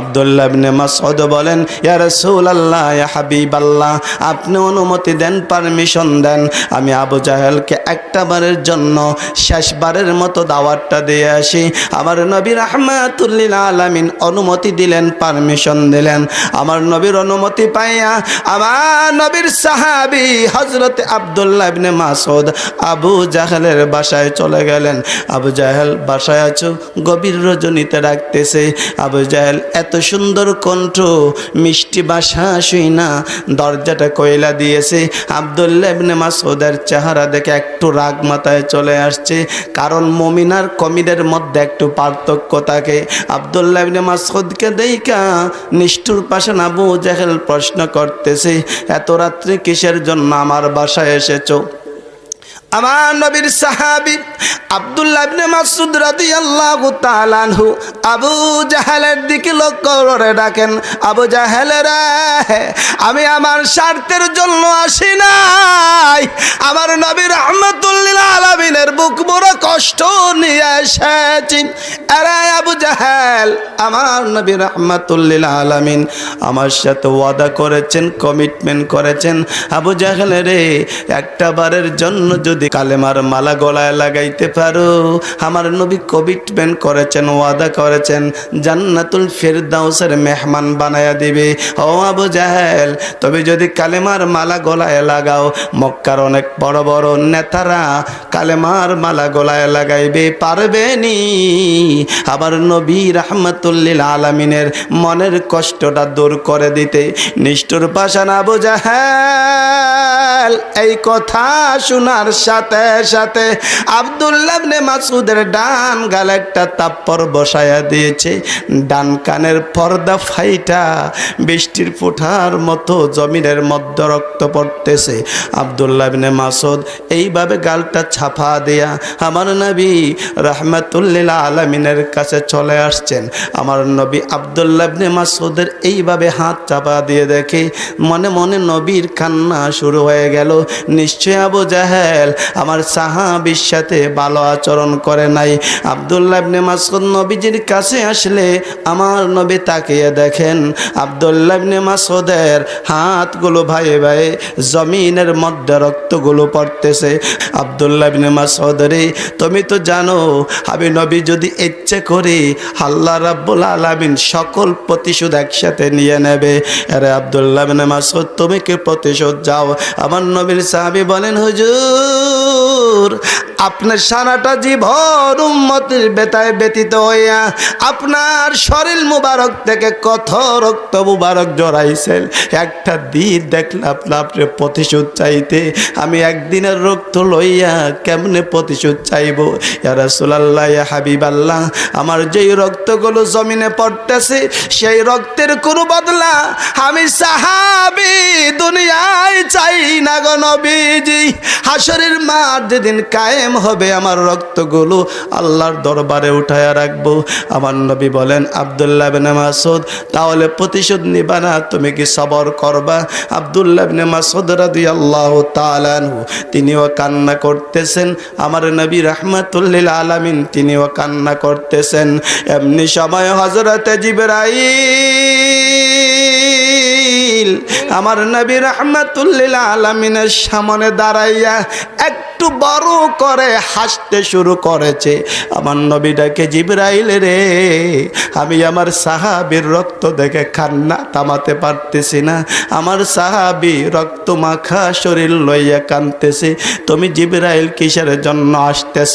আব্দুল্লাহ ইবনে মাসউদ বলেন, ইয়া রাসূলুল্লাহ, ইয়া হাবিবাল্লাহ, আপনি অনুমতি দেন পারমিশন দেন। আমি আবু জাহেলকে একটা বারের জন্য শেষবারের মতো দাওয়াতটা দিয়ে আসি। আমার নবী রাহমাতুল্লিল আলামিন অনুমতি দিলেন পারমিশন দিলেন। আমার নবীর অনুমতি পাইয়া আমার নবীর সাহাবী হযরত আব্দুল্লাহ ইবনে মাসউদ আবু জাহেলের বাসায় চলে গেলেন। আবু জাহেল, বাসায় আছো? গভীর রজনীতে রাখতেছে। আবু জাহেল এত সুন্দর কণ্ঠ, মিষ্টি বাসা শুই না। দরজাটা কয়লা দিয়েছে। আবদুল্লাহ ইবনে মাসউদের চেহারা দেখে একটু রাগ মাথায় চলে আসছে। কারণ মমিনার কমিদের মধ্যে একটু পার্থক্য থাকে। আবদুল্লাহ ইবনে মাসউদকে দেইকা নিষ্ঠুর পাশে আবু জাহেল প্রশ্ন করতেছে, এত রাত্রে কিসের জন্য আমার বাসায় এসেছ? আমার নবীর সাহাবী আব্দুল্লাহ ইবনে মাসউদ রাদিয়াল্লাহু তাআলা আনহু আবু জাহেলের দিকে লক্ষ্য করে ডাকেন, আবু জাহেলের, আমি আমার স্বার্থের জন্য আসি নাই। আমার নবী রাহমাতুল্লিল আলামিনের বুক বড় কষ্ট নিয়ে এসেছি। আরে আবু জাহেল, আমার নবী রাহমাতুল্লিল আলামিন আমার সাথে ওয়াদা করেছেন, কমিটমেন্ট করেছেন। আবু জাহেল রে, একটা বারের জন্য যদি কালেমার মালা গলায় লাগাইতে পারো, আমার নবী কমিটমেন্ট করেছেন, ওয়াদা করেছেন, জান্নাতুল ফেরদাউসের মেহমান বানায়া দিবে। ও আবু জাহেল, তবে যদি কালেমার মালা গলায় লাগাও, মক্কার অনেক বড় বড় নেতারা কালেমার মালা গলায় লাগাইবে পারবে নি। আবার নবী রাহমাতুল্লিল আলামিনের মনের কষ্টটা দূর করে দিতে নিষ্ঠুর পাশান আবু জাহেল, এই কথা শোনার সাথে সাথে আব্দুল্লাহ ইবনে মাসুদের ডান গালে একটা তাপ্পর বসায়া দিয়েছে। ডান কানের পর্দা ফাইটা বৃষ্টির ফোঁটার মতো জমিনের মধ্যে রক্ত পড়তেছে। আব্দুল্লাহ ইবনে মাসুদ এইভাবে গালটা ছাপা দেয়া আমার নবী রাহমাতুল্লিল আলামিনের কাছে চলে আসছেন। আমার নবী আব্দুল্লাহ ইবনে মাসুদের এইভাবে হাত চাপা দিয়ে দেখে মনে মনে নবীর কান্না শুরু হয়ে গেল। নিশ্চয় আবু জাহেল আমার সাহাবির সাথে ভালো আচরণ করে নাই। আব্দুল্লাহ ইবনে মাসুদ নবীজির কাছে আসলে আমার নবী তাকিয়ে দেখেন। আব্দুল্লাহ ইবনে মাসুদের হাতগুলো ভাই ভাই জমিনের মধ্যে রক্তগুলো পড়তেছে। আব্দুল্লাহ ইবনে মাসুদ রে তুমি তো জানো, আমি নবী যদি ইচ্ছে করি, আল্লাহ রাব্বুল আলামিন সকল প্রতিশোধ একসাথে নিয়ে নেবে। আরে আব্দুল্লাহ ইবনে মাসুদ তুমি কি প্রতিশোধ যাও আমার নবীর সাহাবী বলেন, হুজুর dor আপনার সারাটা জীবন উম্মতের বেতায় ব্যতীত হইয়া আপনার শরীর মুবারক থেকে কত রক্ত মুবারক জড়াইছেন? একটা দিন দেখলে আপনার আপনি প্রতিশোধ চাইতে আমি একদিনের রক্ত লইয়া কেমনে প্রতিশোধ চাইব? ইয়ারা সুলাল্লাহ হাবিব আল্লাহ আমার যেই রক্তগুলো জমিনে পড়তেছে, সেই রক্তের কোনো বদলা আমি সাহাবি দুনিয়ায় চাই না গো নবীজি। হাসরের মাঠ যেদিন কায়েম হবে আমার রক্তগুলো আল্লাহর দরবারে উঠায়া রাখব। আমার নবী বলেন, আবদুল্লাহ বিন মাসুদ তাহলে প্রতিশোধ নিবা না, তুমি কি সবর করবা? আবদুল্লাহ বিন মাসুদ রাদিয়াল্লাহু তাআলা আনহু, তিনিও কান্না করতেছেন। আমার নবী রাহমাতুল্লিল আলামিন তিনিও কান্না করতেছেন। এমনি সময় হযরতে জিবরাইল আমার নবী রাহমাতুল্লিল আলামিনের সামনে দাঁড়াইয়া একটু বড় করে হাসতে শুরু করেছে। আমার নবীটাকে জিবরাইল রে, আমি আমার সাহাবির রক্ত দেখে কান্না থামাতে পারতেছি না। আমার সাহাবি রক্ত মাখা শরীর লইয়া কানতেছে তুমি জিবরাইল কিসের জন্য আসতেছ?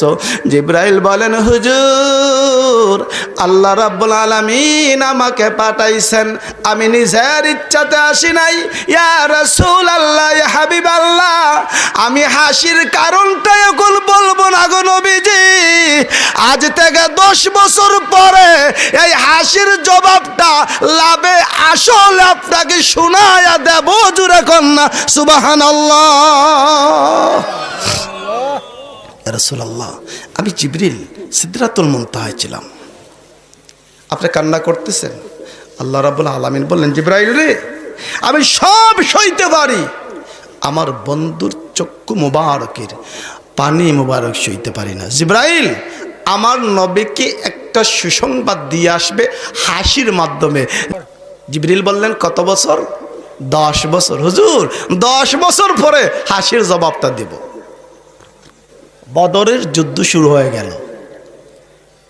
জিবরাইল বলেন, হুজুর, আল্লাহ রাব্বুল আলামিন আমাকে পাঠাইছেন। আমি নিজের ইচ্ছাতে আসি নাই, ইয়া রাসূল আল্লাহ হাবিব আল্লাহ আমি হাসির কারণটা এখন বলব না গো নবীজি। আজ থেকে দশ বছর পরে এই হাসির জবাবটা, লাভে আসলে আপনাকে শোনায়া দেব জুড়ে কন্যা সুবাহান রসুল্লাহ আমি জিবরিল সিদ্ধাতুল মুনতাহায় ছিলাম। আপনি কান্না করতেছেন? আল্লাহ রাবুল আলমিন বললেন, জিব্রাইল রে আমি সব সইতে পারি। আমার বন্ধুর চক্ষু মুবারকের, পানি মুবারক সইতে পারি না। জিব্রাইল, আমার নবীকে একটা সুসংবাদ দিয়ে আসবে হাসির মাধ্যমে। জিবরিল বললেন, কত বছর? দশ বছর। হুজুর, দশ বছর পরে হাসির জবাবটা দিব। বদরের যুদ্ধ শুরু হয়ে গেল।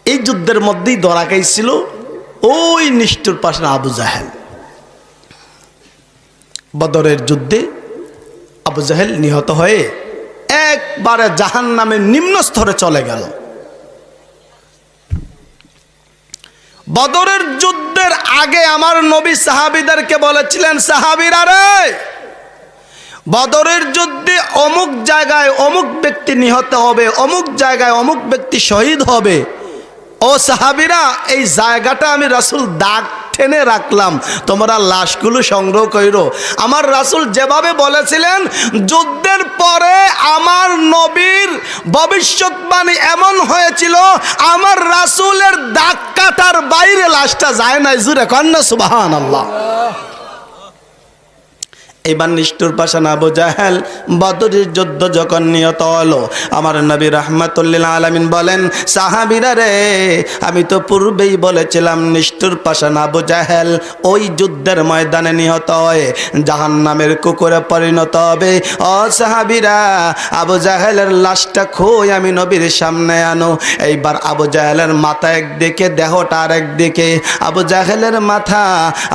এই যুদ্ধের মধ্যেই দরাকাই ছিল ওই নিষ্ঠুর পাশে আবু জাহেল। বদরের যুদ্ধে আবু জাহেল নিহত হয়ে একবারে জাহান নামের নিম্ন স্তরে চলে গেল। বদরের যুদ্ধের আগে আমার নবী সাহাবিদেরকে বলেছিলেন, সাহাবিরা রে, বদরের যুদ্ধে অমুক জায়গায় অমুক ব্যক্তি নিহত হবে, অমুক জায়গায় অমুক ব্যক্তি শহীদ হবে। ও সাহাবিরা, এই জায়গাটা আমি রাসুল দাগ টেনে রাখলাম। তোমরা লাশগুলো সংগ্রহ করো আমার রাসুল যেভাবে বলেছিলেন, যুদ্ধের পরে আমার নবীর ভবিষ্যৎবাণী এমন হয়েছিল, আমার রাসুলের দাগ কাটার বাইরে লাশটা যায় না জুরে কন্যা সুবাহান আল্লাহ এবার নিষ্ঠুর পাশান আবু জাহেল বদরের যুদ্ধ যখন নিহত হলো, আমার নবী রহমাতুল্লিল আলমিন বলেন, সাহাবিরা রে, আমি তো পূর্বেই বলেছিলাম নিষ্ঠুর পাশান আবু জাহেল ওই যুদ্ধের ময়দানে নিহত হয়ে জাহান নামের কুকুরে পরিণত হবে। অ সাহাবিরা, আবু জাহেলের লাশটা খোই আমি নবীর সামনে আনো। এইবার আবু জাহেলের মাথা একদিকে, দেহটা আর একদিকে আবু জাহেলের মাথা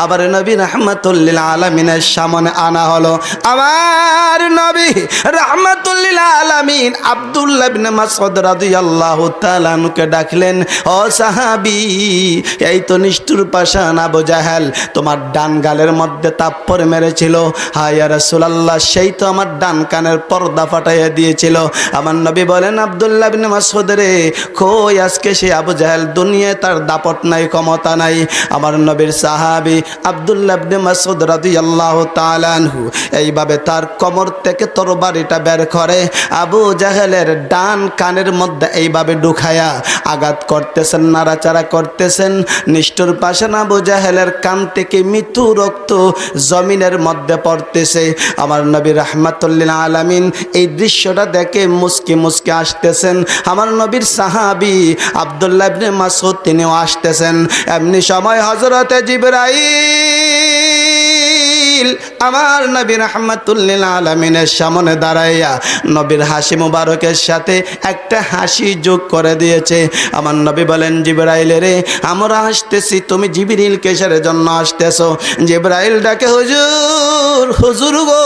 আবার নবী রহমাতুল্লিল আলমিনের সামনে আনা হলো। আমার নবী রহমাতুল্লিল আলামিন আব্দুল্লাহ বিন মাসউদ রাদিয়াল্লাহু তাআলাকে ডাকলেন, ও সাহাবী, এই তো নিষ্ঠুর পাশান আবু জাহেল, তোমার ডান গালের মধ্যে তাপ্পর মেরেছিল। হায় রাসূলুল্লাহ, সেই তো আমার ডান কানের পর্দা ফাটাইয়া দিয়েছিল। আমার নবী বলেন, আব্দুল্লাহ বিন মাসউদ রে, কই আজকে সে আবু জাহেল দুনিয়ায় তার দাপট নাই, ক্ষমতা নাই? আমার নবীর সাহাবী আব্দুল্লাহ বিন মাসউদ রাদিয়াল্লাহু তাআলা এইভাবে তার কোমর থেকে তরবারিটা বের করে আবু জাহেলের ডান কানের মধ্যে এইভাবে ঢুকায়া আঘাত করতেছেন, নাড়াচাড়া করতেছেন। নিষ্ঠুর পাশে আবু জাহেলের কান থেকে মৃত্যু রক্ত জমিনের মধ্যে পড়তেছে। আমার নবী রহমাতুল্লিল আলামিন এই দৃশ্যটা দেখে মুসকি মুসকি আসতেছেন। আমার নবীর সাহাবি আবদুল্লাহ মাসুদ তিনিও আসতেছেন। এমনি সময় হজরতে জিবরাইল আমার নবী রহমাতুল্লিল আলমিনের সামনে দাঁড়াইয়া নবীর হাসি মুবারকের সাথে একটা হাসি যোগ করে দিয়েছে। আমার নবী বলেন, জিবরাইল রে, আমরা আসতেছি, তুমি জিবরিল কেশারের জন্য আসতেছো। জিবরাইল ডাকে, হুজুর হুজুর গো,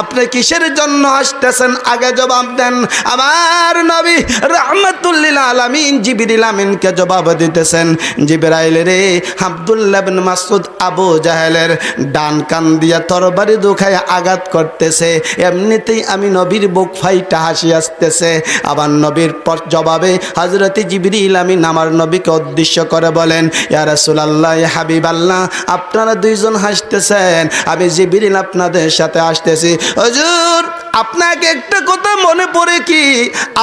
আপনি কিসের জন্য আসতেছেন? আগে জবাব দেন। আমার নবী রহমাতুল্লিল আলামিন জিবরিল আমিনকে জবাব দিতেছেন, জিবরাইল রে, আব্দুল্লাহ বিন মাসুদ আবু জাহেলের ডান কান দিয়া তরবারি দুখায় আঘাত করতেছে। এমনিতেই আমি নবীর বুক ফাইটা হাসি আসতেছে। আবার নবীর জবাবে হজরত জিবরিল আমিন আমার নবীকে উদ্দেশ্য করে বলেন ইয়ারসুল আল্লাহ হাবিব আল্লাহ আপনারা দুইজন হাসতেছেন। আমি জিবরিল আপনাদের সাথে আসতেছি হুজুর আপনাকে একটা কথা মনে পড়ে কি?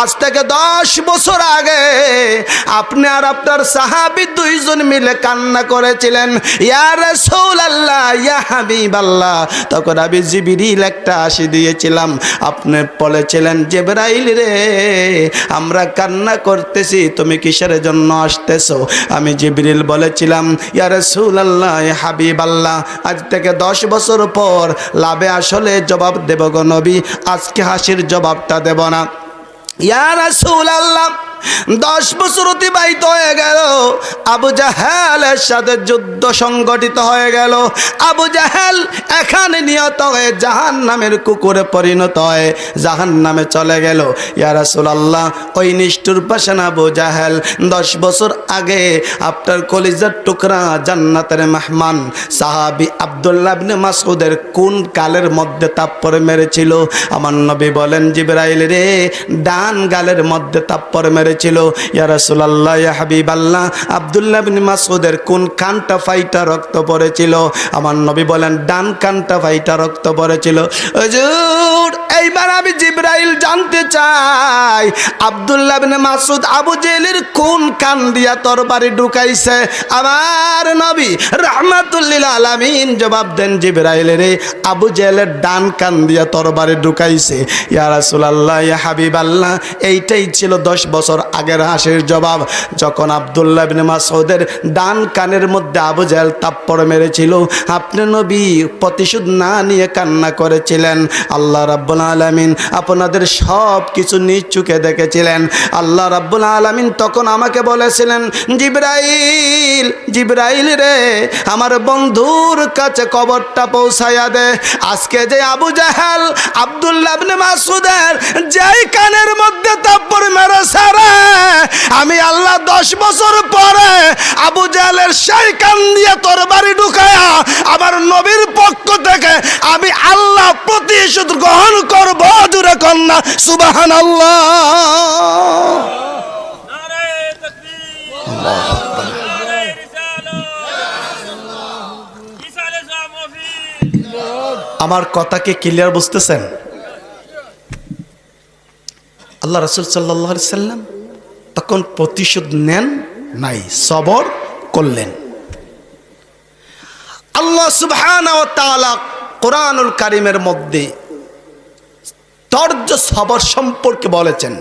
আজ থেকে দশ বছর আগে আপনি আর আপনার সাহাবি দুইজন মিলে কান্না করেছিলেন, ইয়া রাসূলুল্লাহ, ইয়া হাবিবাল্লাহ। তখন আমি জিবরিল একটা আসি দিয়েছিলাম। আপনি বলেছিলেন, জেবরাইল রে, আমরা কান্না করতেছি, তুমি কিসের জন্য আসতেছো? আমি জিবিরিল বলেছিলাম, ইয়া রাসূলুল্লাহ, ইয়া হাবিবাল্লাহ। আজ থেকে দশ বছর পর লাভে আসলে জবাব দেব গো নবী। আজকে হাসির জবাবটা দেব না। ইয়া রাসূলুল্লাহ দশ বছর অতিবাহিত হয়ে গেল। আবু জাহেলের সাথে যুদ্ধ সংগঠিত হয়ে গেল। আবু জাহেল এখানে নিহত হয়ে জাহান নামের কুকুরে পরিণত হয়ে জাহান নামে চলে গেল। ইয়ারাসুলাল্লাহ ওই নিষ্ঠুর পাশান আবু জাহেল, দশ বছর আগে আপনার কলিজার টুকরা জান্নাতের মেহমান সাহাবি আবদুল্লাহ মাসুদের কোন কালের মধ্যে তাপ্পরে মেরেছিল? আমার নবী বলেন, জিবরাইল রে, ডান গালের মধ্যে তাপ্পরে মেরেছিল। হাবিবাল্লাহ, আব্দুল্লাহ বিন মাসউদের কোন কানটা ফাইটা রক্ত পড়েছিল? আমার নবী বলেন, ডান কানটা ফাইটা রক্ত পড়েছিল। এইবার আমি জিব্রাইল জানতে চাই, আব্দুল্লাহ বিন মাসুদ আবু কোন কান দিয়া ঢুকাইছে? আমার নবী রহমাতুল্লিল আলামিন জবাব দেন জিব্রাইল রে আবু জেলের ডান কান দিয়া তরবারি ঢুকাইছে। ইয়া রাসূলুল্লাহ, ইয়া হাবিবাল্লাহ, এইটাই ছিল দশ বছর আগের হাসির জবাব, যখন আবদুল্লাহ বিন মাসউদের ডান কানের মধ্যে আবু জাহেল তাপ্পড় মেরেছিল, আপনি নবী প্রতিশোধ না নিয়ে কান্না করেছিলেন। আল্লাহ রাব্বুল আলামিন আপনাদের সব কিছু নিজ চোখে দেখেছিলেন। আল্লাহ রাব্বুল আলামিন তখন আমাকে বলেছিলেন, জিব্রাইল জিব্রাইল রে, আমার বন্ধুর কাছে কবরটা পৌঁছায়া দে। আজকে যে আবু জাহেল, আব্দুল্লাহ মাসুদের যেই কানের মধ্যে তাপ্পর মেরেছে রে আমি আল্লাহ দশ বছর পরে আবু জাহেলের সেই কান দিয়ে তোর বাড়ি ঢুকায়া আমার নবীর পক্ষ থেকে আমি আল্লাহ প্রতিশোধ গ্রহণ করব, দূরে কন্যা সুবাহান আল্লাহ আমার কথাকে ক্লিয়ার বুঝতেছেন? আল্লাহ রসুল সাল্লাহ সাল্লাম তখন প্রতিশোধ নেন, নাই, সবর করলেন। আল্লাহ সুবহান কোরআনুল কারিমের মধ্যে তর্জ সবর সম্পর্কে বলেছেন।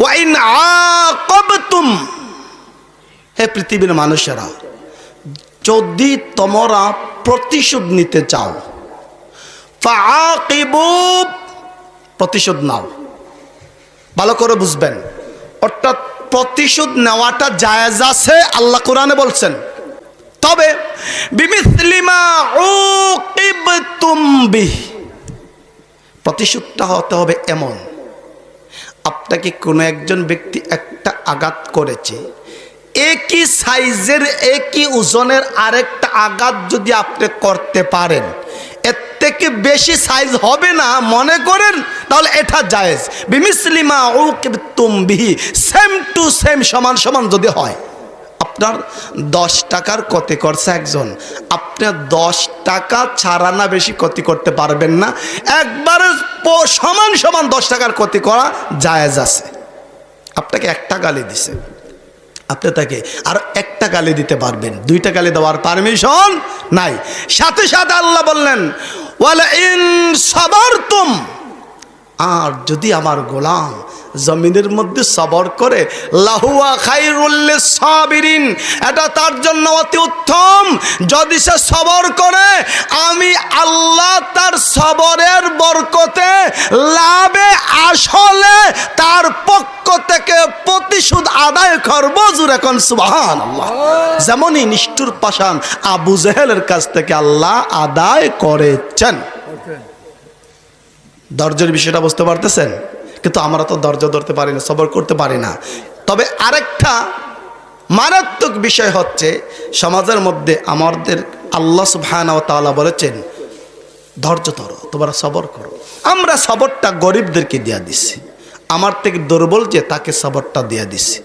ওয়াইন আকাবতুম, হে পৃথিবীর মানুষেরা, যদি তোমরা প্রতিশোধ নিতে চাও প্রতিশোধ নাও। ভালো করে বুঝবেন। অর্থাৎ প্রতিশোধ নেওয়াটা জায়েজ আছে, আল্লাহ কোরআনে বলছেন। তবে প্রতিশোধটা হতে হবে এমন। আপনাকে কোনো একজন ব্যক্তি একটা আঘাত করেছে, একই সাইজের, একই ওজনের আরেকটা আঘাত যদি আপনি করতে পারেন, এর থেকে বেশি সাইজ হবে না, মনে করেন তাহলে এটা জায়েজ। বিমিসলিমা ও তুমবিহি সেম টু সেম সমান সমান যদি হয়। আপনার দশ টাকার ক্ষতি করছে একজন। আপনার দশ টাকা ছাড়া না বেশি ক্ষতি করতে পারবেন না। একবারে সমান সমান দশ টাকার ক্ষতি করা জায়েজ আছে। আপনাকে একটা গালি দিছে। আপনি তাকে আর একটা গালি দিতে পারবেন। দুইটা গালি দেওয়ার পারমিশন নাই। সাথে সাথে আল্লাহ বললেন ওয়ালা ইন সাবারতুম আর যদি আমার গোলাম জমিনের মধ্যে সবর করে লাহুয়া খাইরুল্লে সাবিরিন এটা তার জন্য অতি উত্তম। যদি সে সবর করে আমি আল্লাহ তার সবরের বরকতে লাভে আসলে তার পক্ষ থেকে প্রতিশোধ আদায় করব জুর এখন সুবাহান আল্লাহ। যেমনই নিষ্ঠুর পাশান আবু জেহেলের কাছ থেকে আল্লাহ আদায় করেছেন। ধৈর্যের বিষয়টা বুঝতে পারতেছেন? কিন্তু আমরা তো ধৈর্য ধরতে পারি না, সবর করতে পারি না। তবে আরেকটা মারাত্মক বিষয় হচ্ছে, সমাজের মধ্যে আমাদের আল্লাহ সুবহানাহু ওয়া তাআলা বলেছেন, ধৈর্য ধরো, তোমরা সবর করো। আমরা সবরটা গরিবদেরকে দিয়া দিছি। আমার থেকে দুর্বল যে তাকে সবরটা দিয়া দিছি।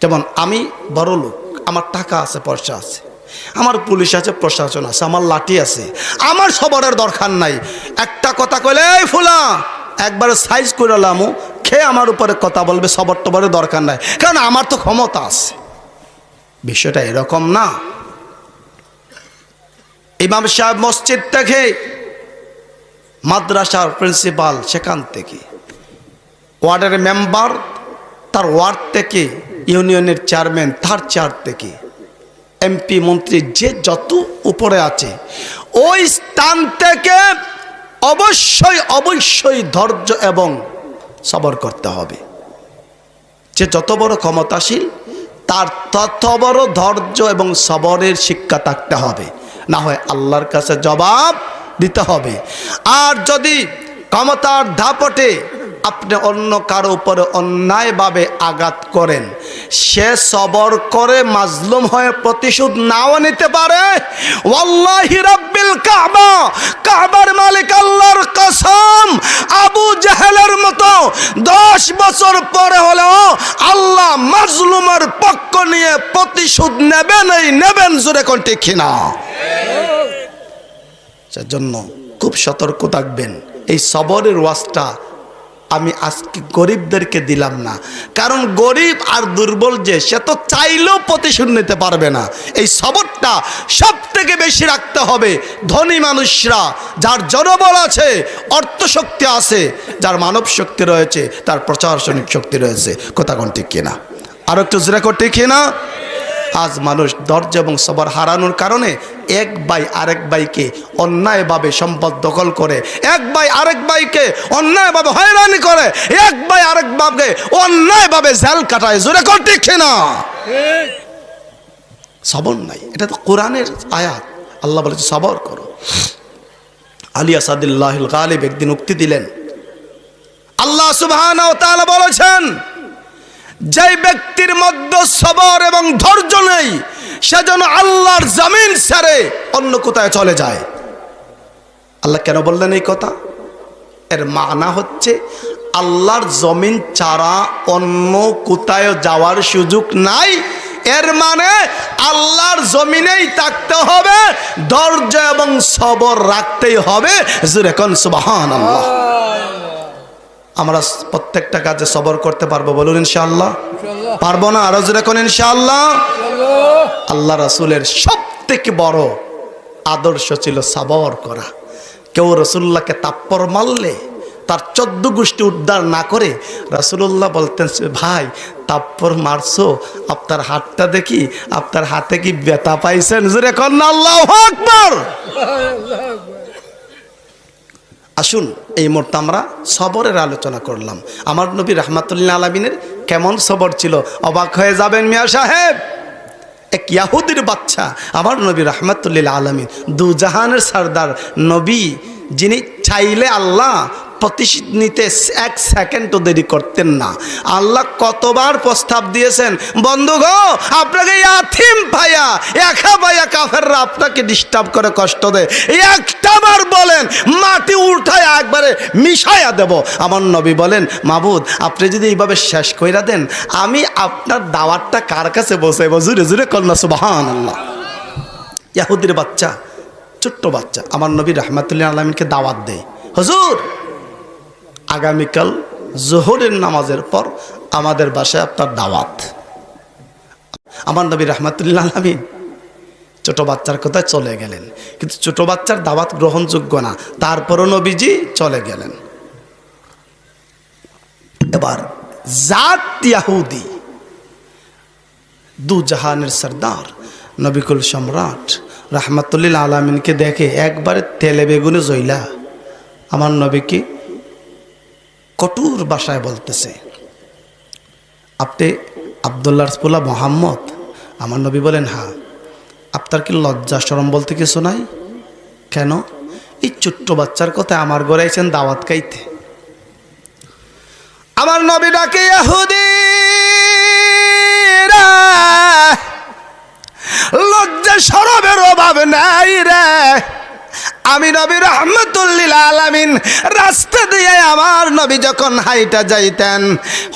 যেমন আমি বড় লোক আমার টাকা আছে, পয়সা আছে। আমার পুলিশ আছে, প্রশাসন আছে, আমার লাঠি আছে, আমার সবরের দরকার নাই। একটা কথা কইলে, এই ফুলা, একবার সাইজ করে লামু, খেয়ে আমার উপরে কথা বলবে, সবর টবরের দরকার নাই। কারণ আমার তো ক্ষমতা আছে। বিষয়টা এরকম না। ইমাম সাহেব মসজিদ থেকে মাদ্রাসার প্রিন্সিপাল সেখান থেকে, ওয়ার্ডের মেম্বার, তার ওয়ার্ড থেকে, ইউনিয়নের চেয়ারম্যান, তার চেয়ার থেকে এমপি মন্ত্রী যে যত উপরে আছে, ওই স্থান থেকে অবশ্যই অবশ্যই ধৈর্য এবং সবর করতে হবে। যে যত বড় ক্ষমতাশীল, তার তত বড় ধৈর্য এবং সবরের শিক্ষা থাকতে হবে। না হয় আল্লাহর কাছে জবাব দিতে হবে। আর যদি ক্ষমতার ধাপটে আপনি অন্য কারও উপরে অন্যায়ভাবে আঘাত করেন। সে সবর করে মাজলুম হয়ে প্রতিশোধ নাও নিতে পারে। ওয়াল্লাহি রাব্বিল কাবা, কাবার মালিক আল্লাহর কসম। আবু জাহেলের মতো দশ বছর পরে হলেও আল্লাহ মাজলুমের পক্ষ নিয়ে প্রতিশোধ নেবেন, এই নেবেন জোরে কোন ঠিক না সেজন্য খুব সতর্ক থাকবেন। এই সবরের ওয়াজটা আমি আজকে গরিবদেরকে দিলাম না। কারণ গরিব আর দুর্বল যে, সে তো চাইলেও প্রতিশোধ নিতে পারবে না। এই সবরটা সব থেকে বেশি রাখতে হবে ধনী মানুষরা, যার জনবল আছে, অর্থশক্তি আছে, যার মানব শক্তি রয়েছে, তার প্রশাসনিক শক্তি রয়েছে। কথা কোন ঠিক কিনা? আর একটু জোরে ঠিক কিনা? আজ মানুষ ধৈর্য এবং সবর হারানোর কারণে এক ভাই আরেক ভাইকে অন্যায়ভাবে সম্পদ দখল করে, এক ভাই আরেক ভাইকে অন্যায়ভাবে হয়রানি করে, এক ভাই আরেক ভাবে অন্যায়ভাবে জেল কাটায়, জোরে কর ঠিক না সবর নাই, এটা তো কোরআনের আয়াত। আল্লাহ বলেছে, সবর করো। আলিয়া সাদিল্লাহ গালিব একদিন উক্তি দিলেন। আল্লাহ সুবহান বলেছেন যে ব্যক্তির মধ্যে সবর এবং ধৈর্য নেই, সে যেন আল্লাহর জমিন ছেড়ে অন্য কোথায় চলে যায়। আল্লাহ কেন বললেন এই কথা? এর মানা হচ্ছে আল্লাহর জমিন ছাড়া অন্য কোথায় যাওয়ার সুযোগ নাই। এর মানে আল্লাহর জমিনেই থাকতে হবে, ধৈর্য এবং সবর রাখতেই হবে। যেরকম সুবাহান আল্লাহ আমরা প্রত্যেকটা কাজে সবর করতে পারব বলুন ইনশাআল্লাহ। পারব না? আরও যেরকম ইনশাআল্লাহ? আল্লাহ রাসুলের সব থেকে বড় আদর্শ ছিল সাবর করা। কেউ রসুল্লাহকে তাপ্পর মারলে, তার চোদ্দ গোষ্ঠী উদ্ধার না করে রাসুল্লাহ বলতেন, ভাই তাপ্পর মারছো? আপনার হাতটা দেখি, আপনার হাতে কি ব্যথা পাইছেন? জোরে কন্যা আল্লাহ আকবর! আসুন এই মুহূর্তে আমরা সবরের আলোচনা করলাম। আমার নবী রহমাতুল্লাহ আলমিনের কেমন সবর ছিল? অবাক হয়ে যাবেন মিয়া সাহেব। এক ইয়াহুদির বাচ্চা, আমার নবী রহমাতুল্লিল আলমিন, দু জাহানের সর্দার নবী, যিনি চাইলে আল্লাহ প্রতিশোধ নিতে এক সেকেন্ডও দেরি করতেন না। আল্লাহ কতবার প্রস্তাব দিয়েছেন বন্ধু গো আপনাকে ইয়াথিম ভাইয়া, একা ভাইয়া কাফেররা আপনাকে ডিস্টার্ব করে কষ্ট দেয়। একটাবার বলেন, মাটি উঠায় একবারে মিশাইয়া দেব। আমার নবী বলেন, মাবুদ, আপনি যদি এইভাবে শেষ কইরা দেন, আমি আপনার দাওয়াতটা কার কাছে বসাইব জুড়ে জুড়ে কন্যা সুবাহান আল্লাহ ইয়াহুদির বাচ্চা, ছোট্ট বাচ্চা। আমার নবী রহমাতুল্লাহ আলমিনকে দাওয়াত দেয়। হুজুর আগামীকাল জোহরের নামাজের পর আমাদের বাসায় আপনার দাওয়াত। আমার নবী রহমাতুল্লাহ আলমিন ছোট বাচ্চার কথায় চলে গেলেন। কিন্তু ছোট বাচ্চার দাওয়াত গ্রহণযোগ্য না, তারপরও নবীজি চলে গেলেন। এবার জাত ইয়াহুদি, দু জাহানের সর্দার, নবিকুল সম্রাট রাহমাতুল্লিল আলমিনকে দেখে একবারে তেলে বেগুনে জইলা আমার নবীকে কঠোর ভাষায় বলতেছে। আপনি আবদুল্লাহ রসপুল্লাহ মোহাম্মদ? আমার নবী বলেন হ্যাঁ। আপনার কি লজ্জা সরম বলতে কিছু নাই? কেন? এই ছোট্ট বাচ্চার কথা আমার ঘরে আইছেন দাওয়াত খাইতে। আমার নবী ডাকে ইহুদিরা লজ্জা সরবের অভাব নাই রে। আমি নবী রহমতুল্লিল আলামিন, রাস্তা দিয়ে আমার নবী যখন হাইটা যাইতেন,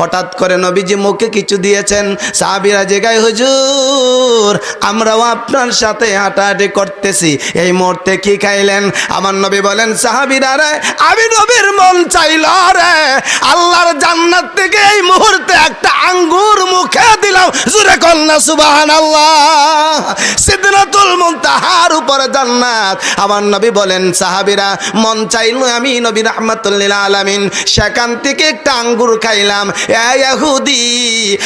হঠাৎ করে নবীজি মুখে কিছু দিয়েছেন, সাহাবিরা জেগায় হুজুর, আমরাও আপনার সাথে হাঁটাহাঁটি করতেছি, এই মুহূর্তে কি খাইলেন? আমার নবী বলেন, সাহাবিরা রে, আমি নবীর মন চাইল রে, আল্লাহর জান্নাত থেকে এই মুহূর্তে একটা আঙ্গুর মুখে দিলাম। জুরে কন্যা সুবাহান আল্লাহ সিদ্ধাতুল মুনতাহার উপরে জান্নাত। আমার নবী বলেন, সাহাবিরা, মন চাইল আমি নবী রহমাতুল্লিল আলামিন। সেখান থেকে একটা আঙ্গুর খাইলাম। এহুদি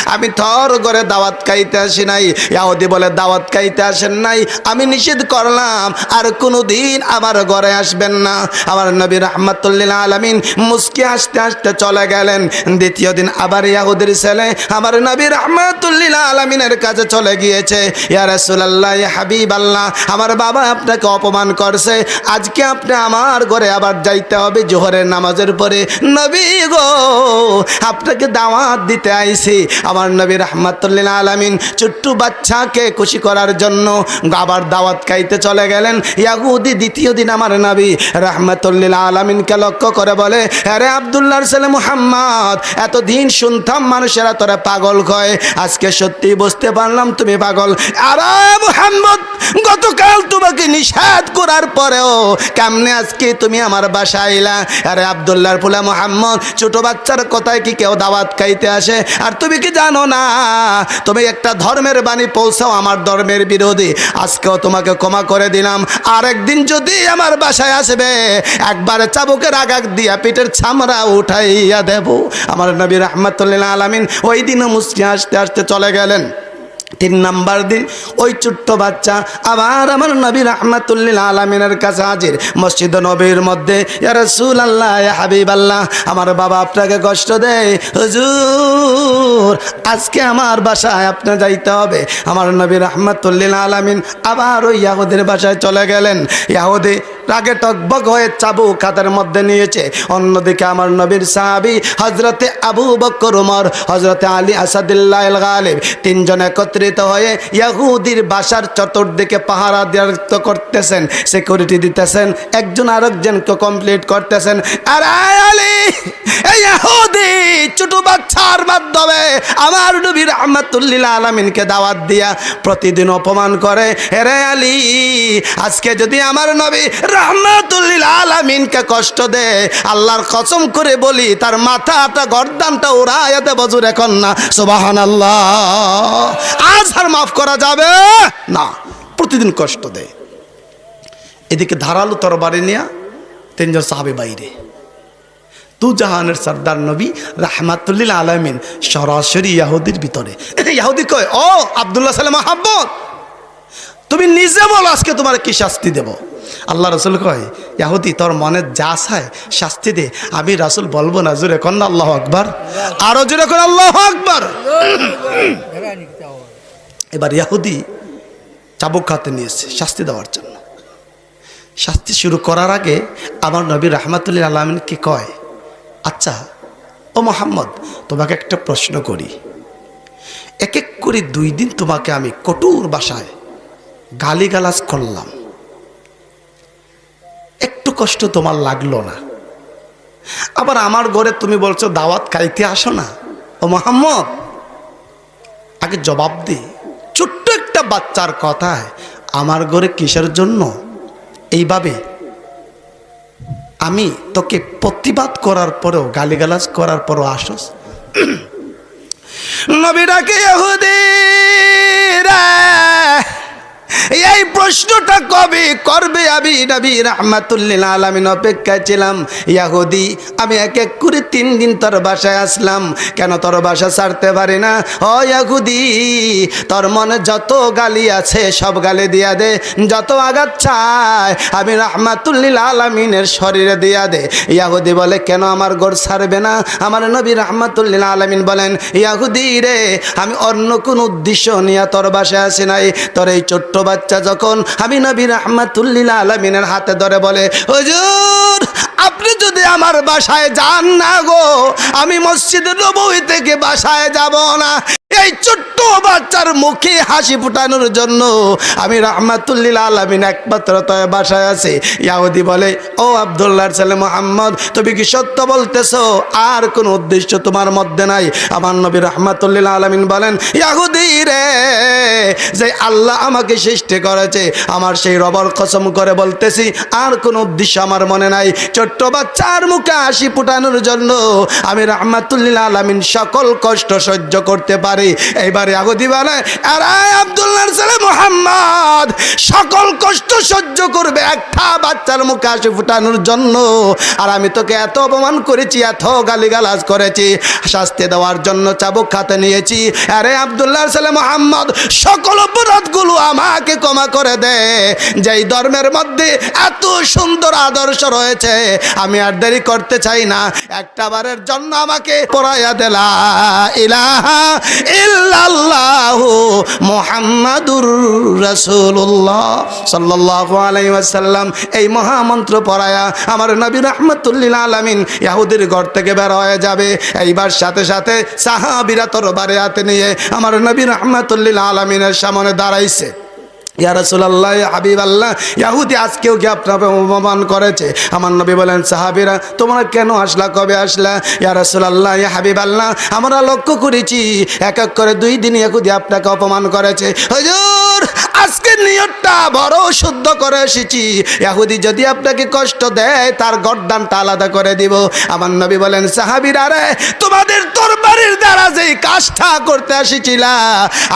আমি থর করে দাওয়াত খাইতে আসি নাই। ইয়াহুদি বলে, দাওয়াত খাইতে আসেন নাই। আমি নিষেধ করলাম। আর কোনো দিন আমার ঘরে আসবেন না। আমার নবী রহমাতুল্লিল আলামিন মুসকি আসতে আসতে চলে গেলেন। দ্বিতীয় দিন আবার ইয়াহুদির ছেলে আমার নবী রহমাতুল্লিল আলামিনের কাছে চলে গিয়েছে। ইয়া রাসূলুল্লাহ, ইয়া হাবিব আল্লাহ আমার বাবা আপনাকে অপমান করছে। আজকে আপনি আমার ঘরে আবার যাইতে হবে জোহরের নামাজের পরে। নবী গো, আপনাকে দাওয়াত দিতে আইছি। আমার নবী রহমাতুল্লিল আলামিন ছোট্ট বাচ্চাকে খুশি করার জন্য আবার দাওয়াত খাইতে চলে গেলেন। ইয়াহুদি দ্বিতীয় দিন আমার নবী রহমাতুল্লিল আলামিনকে লক্ষ্য করে বলে, আরে আবদুল্লাহর ছেলে মুহাম্মদ, এতদিন শুনতাম মানুষেরা তোরা পাগল কয়। আজকে সত্যি বুঝতে পারলাম তুমি পাগল। আরে মোহাম্মদ, গতকাল তোমাকে নিষেধ করার পরেও কেমনে আজকে তুমি আমার বাসায় আইলা আরে আবদুল্লাহর ফুলা মোহাম্মদ, ছোট বাচ্চার কথায় কি কেউ দাওয়াত খাইতে আসে? আর তুমি কি জানো না, তুমি একটা ধর্মের বাণী পৌঁছাও আমার ধর্মের বিরোধী। আজকেও তোমাকে ক্ষমা করে দিলাম। আর একদিন যদি আমার বাসায় আসবে, একবারে চাবুকের আগাক দিয়া পিঠের ছামড়া উঠাইয়া দেব। আমার নবী রহমতুল্লাহ আলমিন ওই দিনও মুসকে আসতে আসতে চলে গেলেন। তিন নাম্বার দিন। ওই ছোট্ট বাচ্চা আবার আমার নবী রহমাতুল্লিল আলমিনের কাছে হাজির। মসজিদ নবীর মধ্যে রসুল আল্লাহ হাবিব আল্লাহ আমার বাবা আপনাকে কষ্ট দেয়। হুজুর, আজকে আমার বাসায় আপনি যাইতে হবে। আমার নবী রহমাতুল্লিল আলমিন আবার ওই ইয়াহুদের বাসায় চলে গেলেন। ইয়াহুদি রাগে টকবক হয়ে চাবু খাতের মধ্যে নিয়েছে। অন্যদিকে আমার নবীর সাহাবি হজরতে আবু বকর উমর হজরতে আলী আসাদুল্লাহ গালিব তিনজন একত্রিত হয়ে ইয়াহুদির বাসার চতুর্দিকে পাহারা দেওয়া করতেছেন সিকিউরিটি দিতেছেন, একজন আরেকজনকে কমপ্লিট করতেছেন। আর আলী, এই ইহুদি ছোট বাচ্চার মাধ্যমে আমার নবী রহমাতুল্লিল আলমিনকে দাওয়াত দিয়া প্রতিদিন অপমান করে। হেরে আলী, আজকে যদি আমার নবী রহমাতুল্লিল কষ্ট দে। আল্লাহর করে বলি, তার মাথাটা এখন না। আল্লাহ আজ আর মাফ করা যাবে? না, প্রতিদিন কষ্ট দেয় এদিকে ধারালো তরবারি নিয়া তিনজন সাহাবি বাইরে। তু জাহানের সর্দার নবী রাহমাতুল্লিল আলমিন সরাসরি ইয়াহুদির ভিতরে। ইয়াহুদি কয়, ও আবদুল্লাহ সালে মাহাব্বত, তুমি নিজে বলো আজকে তোমার কি শাস্তি দেব? আল্লাহ রসুল কয়, ইয়াহুদি, তোর মনে যা চায় শাস্তি দে। আমি রাসুল বলব না জুড়ে কন না আল্লাহ আকবর। আরও জুড়ে কন আল্লাহ আকবর। এবার ইয়াহুদি চাবুক খাতে নিয়েছে শাস্তি দেওয়ার জন্য। শাস্তি শুরু করার আগে আমার নবী রহমাতুল্লাহ আলমিন কি কয় আচ্ছা ও মোহাম্মদ, তোমাকে একটা প্রশ্ন করি। এক এক করে দুই দিন তোমাকে আমি কঠোর বাসায় গালিগালাজ করলাম। একটু কষ্ট তোমার লাগল না। আবার আমার ঘরে তুমি বলছো, দাওয়াত খাইতে আসো না। ও মোহাম্মদ, আগে জবাব দি। ছোট্ট একটা বাচ্চার কথায়, আমার ঘরে কিসের জন্য? এইভাবে আমি তোকে প্রতিবাদ করার পরেও, গালিগালাজ করার পরও আসস। নবীরাকে ইহুদিরা এই প্রশ্নটা কবে করবে আমি নবী? রহমাতুল্লিল আলমিন অপেক্ষায় ছিলাম। ইয়াহুদি, আমি এক এক করে তিন দিন তোর বাসায় আসলাম। কেন তোর বাসা ছাড়তে পারি না? ও ইয়াহুদি, তোর মনে যত গালি আছে সব গালি দিয়া দে। যত আঘাত চায়, আমি রহমাতুল্লিল আলমিনের শরীরে দিয়া দে। ইয়াহুদি বলে, কেন আমার গোড় ছাড়বে না? আমার নবী রহমাতুল্লিল আলমিন বলেন, ইয়াহুদি রে, আমি অন্য কোন উদ্দেশ্য নিয়ে তোর বাসায় আসি নাই। তোর এই ছোট্ট বাচ্চা যখন আমি নবী রহমাতুল্লিল আলমিনের হাতে ধরে বলে, হজুর, আপনি যদি আমার বাসায় যান না গো, আমি মসজিদের নবী থেকে বাসায় যাব না। এই ছোট্ট বাচ্চার মুখে হাসি ফুটানোর জন্য আমি রহমাতুল্লিল আলমিন একমাত্র তয় বাসায় আছি। ইয়াহুদি বলে, ও আবদুল্লাহর ছেলে মোহাম্মদ, তুমি কি সত্য বলতেছো? আর কোন উদ্দেশ্য তোমার মধ্যে নাই? আমার নবী রহমাতুল্লিল আলমিন বলেন, ইয়াহুদি রে, যে আল্লাহ আমাকে সৃষ্টি করেছে, আমার সেই রবর কসম করে বলতেছি, আর কোন উদ্দেশ্য আমার মনে নাই। ছোট্ট বাচ্চার মুখে হাসি ফুটানোর জন্য আমি রহমাতুল্লিল আলমিন সকল কষ্ট সহ্য করতে পারি। এইবারে আগদি বলে আর আবদুল্লাহর ছেলে মোহাম্মদ। সকল কষ্ট সহ্য করবে। একটা বাচ্চার মুখে হাসি ফুটানোর জন্য। আর আমি তোকে এত অপমান করেছি, এত গালিগালাজ করেছি। শাস্তি দেওয়ার জন্য চাবুক খাতে নিয়েছি। আরে আবদুল্লাহর ছেলে মোহাম্মদ, সকল অপরাধগুলো আমাকে ক্ষমা করে দে। যেই ধর্মের মধ্যে এত সুন্দর আদর্শ রয়েছে, আমি আর দেরি করতে চাই না। একটা বারের জন্য আমাকে পড়াইয়া দেলা ইলাহা ইল্লাল্লাহু মুহাম্মাদুর রাসূলুল্লাহ সাল্লাল্লাহু আলাইহি ওয়াসাল্লাম। এই মহামন্ত্র পড়ায়া আমার নবী রাহমাতুল্লিল আলামিন ইহুদির ঘর থেকে বের হয়ে যাবে। এইবার সাথে সাথে সাহাবীরা তরবারে হাতে নিয়ে আমার নবী রাহমাতুল্লিল আলামিনের সামনে দাঁড়াইছে। ইয়া রাসূলুল্লাহ, ইয়া হাবিবাল্লাহ, ইয়াহুদি আজকেও কি আপনাকে অপমান করেছে? আমার নবী বলেন, সাহাবিরা, তোমরা কেন আসলা, কবে আসলা? ইয়া রাসূলুল্লাহ, ইয়া হাবিবাল্লাহ, আমরা লক্ষ্য করেছি, এক এক করে দুই দিন ইয়াহুদি আপনাকে অপমান করেছে। হুজুর! আজকে নিয়তটা বড় শুদ্ধ করে এসেছি। ইয়াহুদি যদি আপনাকে কষ্ট দেয়, তার গর্দানটা আলাদা করে দিব। আমার নবী বলেন, সাহাবীরা রে, তোমাদের তরবারির দ্বারা যেই কাজটা করতে এসেছিলা,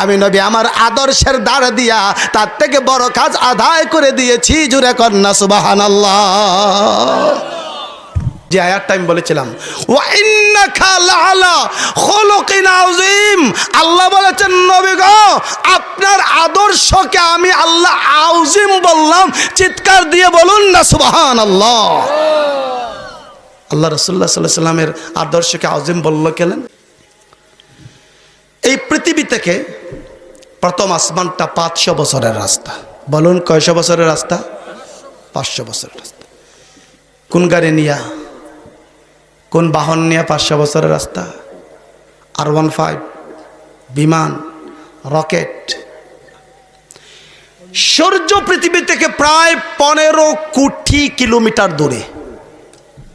আমি নবী আমার আদর্শের দ্বারা দিয়া, তার থেকে বড় কাজ আদায় করে দিয়েছি, জুড়ে কন্যা সুবাহান যে আয়াতটা আমি বলেছিলাম। আল্লাহ বলেছেন, নবী আপনার আদর্শকে আমি আল্লাহ আউজিম বললাম। চিৎকার দিয়ে বলুন না, সুবহানাল্লাহ। আল্লাহ রসুল্লাহ সাল্লাহ সাল্লামের আদর্শকে আউজিম বলল কেলেন এই পৃথিবী থেকে প্রথম আসমানটা পাঁচশো বছরের রাস্তা। বলুন, কয়শো বছরের রাস্তা? পাঁচশো বছরের রাস্তা। কোন গাড়ি নিয়া কোন বাহন নিয়ে পাঁচশো বছরের রাস্তা? আর ওয়ান ফাইভ বিমান, রকেট। সূর্য পৃথিবী থেকে প্রায় পনেরো কোটি কিলোমিটার দূরে।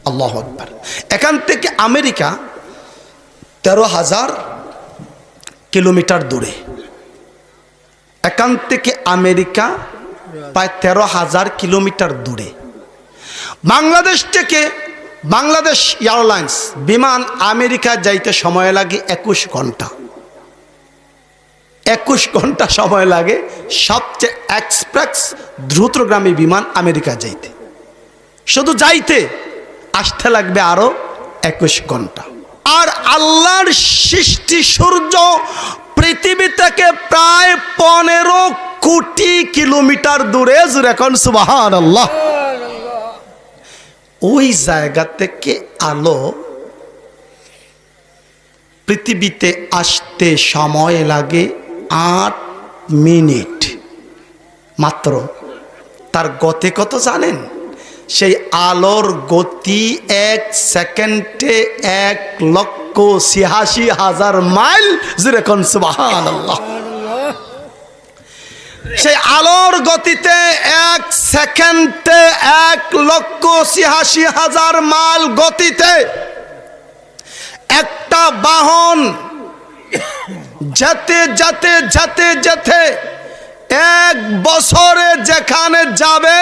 আল্লাহ আকবার। এখান থেকে আমেরিকা তেরো হাজার কিলোমিটার দূরে। এখান থেকে আমেরিকা প্রায় তেরো হাজার কিলোমিটার দূরে। বাংলাদেশ থেকে বাংলাদেশ এয়ারলাইন্স বিমান আমেরিকা যাইতে সময় লাগে একুশ ঘণ্টা। একুশ ঘণ্টা সময় লাগে সবচেয়ে এক্সপ্রেস দ্রুতগ্রামী বিমান আমেরিকা যাইতে। শুধু যাইতে, আসতে লাগবে আরও একুশ ঘণ্টা। আর আল্লাহর সৃষ্টি সূর্য পৃথিবী থেকে প্রায় পনেরো কোটি কিলোমিটার দূরে এখন সুবাহান আল্লাহ ওই জায়গা থেকে আলো পৃথিবীতে আসতে সময় লাগে আট মিনিট মাত্র। তার গতি কত জানেন? সেই আলোর গতি এক সেকেন্ডে এক লক্ষ ছিয়াশি হাজার মাইল। যেরকম আল্লাহ সেই আলোর গতিতে এক সেকেন্ডে এক লক্ষ ছিয়াশি হাজার মাইল গতিতে একটা বাহন যেতে যেতে যেতে যেতে এক বছরে যেখানে যাবে,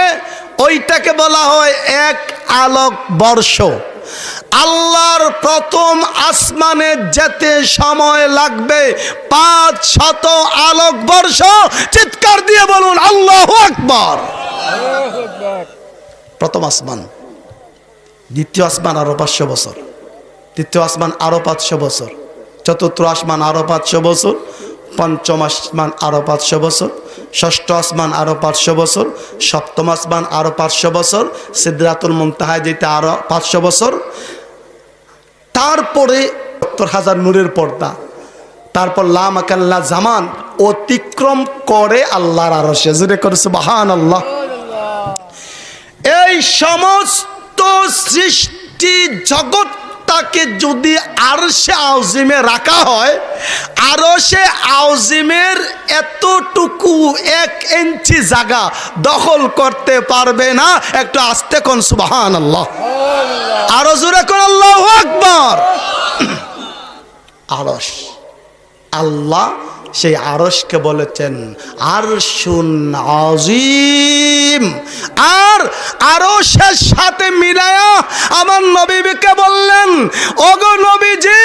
ওইটাকে বলা হয় এক আলোক বর্ষ আল্লাহর প্রথম আসমানে যেতে সময় লাগবে পাঁচ শত আলোক বর্ষ। চিৎকার দিয়ে বলুন, আল্লাহ আকবর। প্রথম আসমান, দ্বিতীয় আসমান আরও পাঁচশো বছর, তৃতীয় আসমান আরও পাঁচশো বছর, চতুর্থ আসমান আরও পাঁচশো বছর, পঞ্চম আসমান আরও পাঁচশো বছর, ষষ্ঠ আসমান আরও পাঁচশো বছর, সপ্তম আসমান আরও পাঁচশো বছর সিদ্ধাতুল মুমতাহায় যেতে আরও পাঁচশো বছর তারপরে সত্তর হাজার নূরের পর্দা। তারপর লাম লামাকাল্লা জামান অতিক্রম করে আল্লাহর আরও সেজরে করেছে বাহান আল্লাহ এই সমস্ত সৃষ্টি জগৎটাকে যদি আর সে আউজিমে রাখা হয় আরও সে আউজিমের এতটুকু এক ইঞ্চি জায়গা দখল করতে পারবে না। একটু আস্তে কোন সুবাহান আল্লাহ আরও জোরে কোন আল্লাহ আকবর। আরস আল্লাহ সেই আরসকে বলেছেন আর শুন আজিম আর আরসের সাথে মিলায়া আমার নবীকে বললেন, ওগো নবীজি,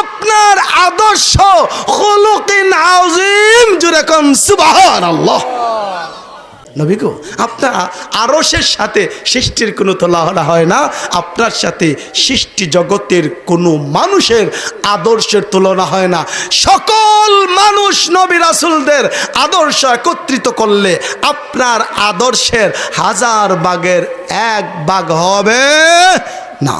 আপনার আদর্শ খুলুকিন আজিম জুড়ে কন সুবহান আল্লাহ নবী গো আপনার আরসের সাথে সৃষ্টির কোনো তোলাহলা হয় না, আপনার সাথে সৃষ্টি জগতের কোনো মানুষের আদর্শের তুলনা হয় না। সকল মানুষ নবী রাসুলদের আদর্শ একত্রিত করলে আপনার আদর্শের হাজার বাগের এক বাঘ হবে না।